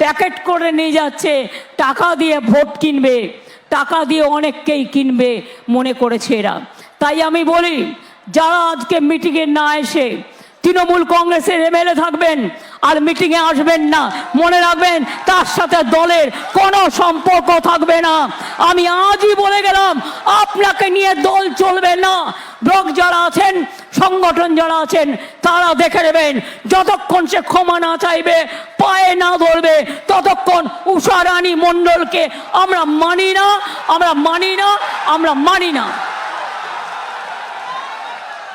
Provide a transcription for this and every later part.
Packet করে নিয়ে যাচ্ছে, টাকা দিয়ে ভোট কিনবে, টাকা দিয়ে অনেককেই কিনবে মনে করেছে এরা। তাই আমি বলি, যারা আজকে মিটিংয়ে না এসে তৃণমূল কংগ্রেসের এমএলএ থাকবেন আর মিটিংয়ে আসবেন না, মনে রাখবেন তার সাথে দলের কোনো সম্পর্ক থাকবে না। আমি আজই বলে গেলাম, আপনাকে নিয়ে দল চলবে না। ব্লক যারা আছেন সংগঠন যারা আছেন, তারা দেখে নেবেন, যতক্ষণ সে ক্ষমা না চাইবে, পায়ে না ধরবে, ততক্ষণ উষারানী মণ্ডলকে আমরা মানি না, আমরা মানি না, আমরা মানি না।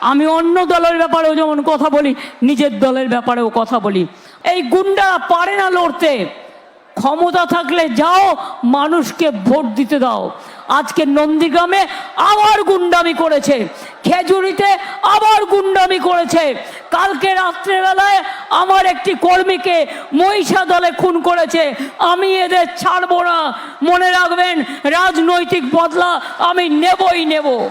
আমি অন্য দলের ব্যাপারেও যেমন কথা বলি, নিজের দলের ব্যাপারেও কথা বলি। এই গুন্ডা পারে না লড়তে। ক্ষমতা থাকলে যাও, মানুষকে ভোট দিতে দাও। আজকে নন্দীগ্রামে আবার গুন্ডামি করেছে। খেজুরিতে আবার গুন্ডামি করেছে। কালকে রাত্রেবেলায় আমার একটি কর্মীকে মহিষা দলে খুন করেছে। আমি এদের ছাড়বো না। মনে রাখবেন, রাজনৈতিক বদলা আমি নেবই নেব।